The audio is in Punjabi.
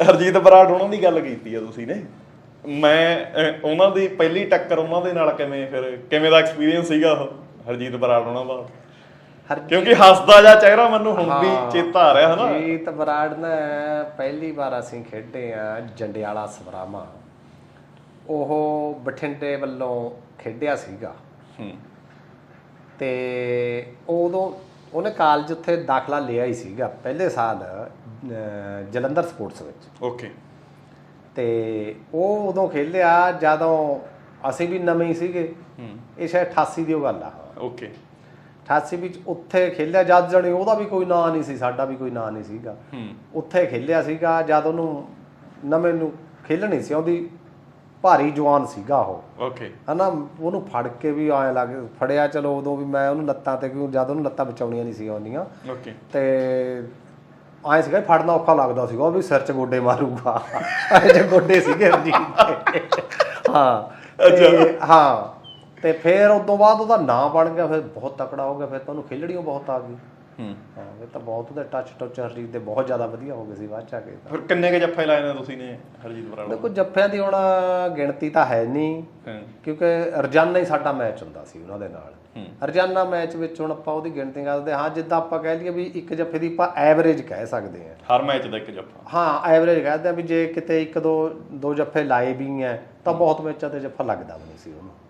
ਹਰਜੀਤ ਬਰਾੜ ਉਹਨਾਂ ਦੀ ਗੱਲ ਕੀਤੀ ਆ ਤੁਸੀਂ ਨੇ। ਮੈਂ ਅਹ, ਉਹਨਾਂ ਦੀ ਪਹਿਲੀ ਟੱਕਰ ਉਹਨਾਂ ਦੇ ਨਾਲ ਕਿਵੇਂ ਫਿਰ ਕਿਵੇਂ ਦਾ ਐਕਸਪੀਰੀਅੰਸ ਸੀਗਾ ਉਹ ਹਰਜੀਤ ਬਰਾੜ ਉਹਨਾਂ ਦਾ? ਹਰਜੀਤ ਕਿਉਂਕਿ ਹੱਸਦਾ ਜਾਂ ਚਿਹਰਾ ਮੈਨੂੰ ਹੁਣ ਵੀ ਚੇਤਾ ਆ ਰਿਹਾ ਹਨਾ? ਜੀਤ ਬਰਾੜ ਨੇ ਪਹਿਲੀ ਵਾਰ ਅਸੀਂ ਖੇਡੇ ਆ ਜੰਡਿਆਲਾ ਸਵਰਾਮਾ ਉਹ ਬਠਿੰਡੇ ਵੱਲੋਂ ਖੇਡਿਆ ਸੀਗਾ। ਹੂੰ। ਤੇ ਉਦੋਂ ਉਹਨੇ ਕਾਲਜ ਉੱਥੇ ਦਾਖਲਾ ਲਿਆ ਹੀ ਸੀਗਾ ਪਹਿਲੇ ਸਾਲ ਜਲੰਧਰ ਸਪੋਰਟਸ ਵਿੱਚ। ਓਕੇ ਤੇ ਉਹ ਉਦੋਂ ਖੇਲਿਆ ਜਦੋਂ ਅਸੀਂ ਵੀ ਨਵੇਂ ਹੀ ਸੀਗੇ। ਇਹ ਸ਼ਾਇਦ 88 ਦੀ ਉਹ ਗੱਲ ਆ। ਓਕੇ 88 ਵਿੱਚ ਉੱਥੇ ਖੇਲਿਆ ਜਦ ਜਣੇ ਉਹਦਾ ਵੀ ਕੋਈ ਨਾਂ ਨਹੀਂ ਸੀ ਸਾਡਾ ਵੀ ਕੋਈ ਨਾਂ ਨਹੀਂ ਸੀਗਾ। ਉੱਥੇ ਖੇਲਿਆ ਸੀਗਾ ਜਦ ਉਹਨੂੰ ਨਵੇਂ ਨੂੰ ਖੇਲਣੀ ਸੀ ਉਹਦੀ ਭਾਰੀ ਜਵਾਨ ਸੀਗਾ ਉਹ। ਓਕੇ ਹਨਾ ਉਹਨੂੰ ਫੜ ਕੇ ਵੀ ਆਏ ਲੱਗ ਫੜਿਆ ਚਲੋ ਉਦੋਂ ਵੀ ਮੈਂ ਉਹਨੂੰ ਲੱਤਾਂ ਤੇ ਕਿਉਂ ਜਦ ਉਹਨੂੰ ਲੱਤਾਂ ਬਚਾਉਣੀਆਂ ਨਹੀਂ ਸੀ ਆਉਂਦੀਆਂ। ਓਕੇ ਤੇ ਆਏ ਸੀਗਾ ਫੜਨਾ ਔਖਾ ਲੱਗਦਾ ਸੀਗਾ ਉਹ ਵੀ ਸਿਰ 'ਚ ਗੋਡੇ ਮਾਰੂਗਾ। ਐ ਜੇ ਗੋਡੇ ਸੀਗੇ ਰਣਜੀਤ ਦੇ। ਹਾਂ ਤੇ ਹਾਂ ਤੇ ਫਿਰ ਉਸ ਤੋਂ ਬਾਅਦ ਉਹਦਾ ਨਾਂ ਬਣ ਗਿਆ ਫਿਰ ਬਹੁਤ ਤਕੜਾ ਹੋ ਗਿਆ ਫਿਰ ਤਾਂ ਉਹਨੂੰ ਖੇਲੜੀਓ ਬਹੁਤ ਆ ਗਈ। ਹੂੰ। ਇਹ ਤਾਂ ਬਹੁਤ ਉਹਦੇ ਟੱਚ ਟੱਚ ਹਰਜੀਤ ਦੇ ਬਹੁਤ ਜ਼ਿਆਦਾ ਵਧੀਆ ਹੋ ਗਏ ਸੀ ਬਾਅਦ ਚ ਆ ਕੇ। ਫਿਰ ਕਿੰਨੇ ਕੇ ਜੱਫੇ ਲਾਏ ਨੇ ਤੁਸੀਂ ਨੇ ਹਰਜੀਤ ਬਰਾੜ? ਦੇਖੋ ਜੱਫਿਆਂ ਦੀ ਹੁਣ ਗਿਣਤੀ ਤਾਂ ਹੈ ਨਹੀਂ ਕਿਉਂਕਿ ਰੋਜ਼ਾਨਾ ਹੀ ਸਾਡਾ ਮੈਚ ਹੁੰਦਾ ਸੀ ਉਹਨਾਂ ਦੇ ਨਾਲ। ਰੋਜ਼ਾਨਾ ਮੈਚ ਵਿੱਚ ਹੁਣ ਆਪਾਂ ਉਹਦੀ ਗਿਣਤੀ ਕਰਦੇ ਹਾਂ ਜਿੱਦਾਂ ਆਪਾਂ ਕਹਿ ਲਈਏ ਵੀ ਇੱਕ ਜੱਫੇ ਦੀ ਆਪਾਂ ਐਵਰੇਜ ਕਹਿ ਸਕਦੇ ਹਾਂ। ਹਰ ਮੈਚ ਦਾ ਇੱਕ ਜੱਫਾ। ਹਾਂ ਐਵਰੇਜ ਕਹਿੰਦੇ ਆ ਵੀ ਜੇ ਕਿਤੇ ਇੱਕ ਦੋ ਦੋ ਜੱਫੇ ਲਾਏ ਵੀ ਹੈ ਤਾਂ ਬਹੁਤ ਮੈਚਾਂ ਤੇ ਜੱਫਾ ਲੱਗਦਾ ਵੀ ਨਹੀਂ ਸੀ ਉਹਨੂੰ।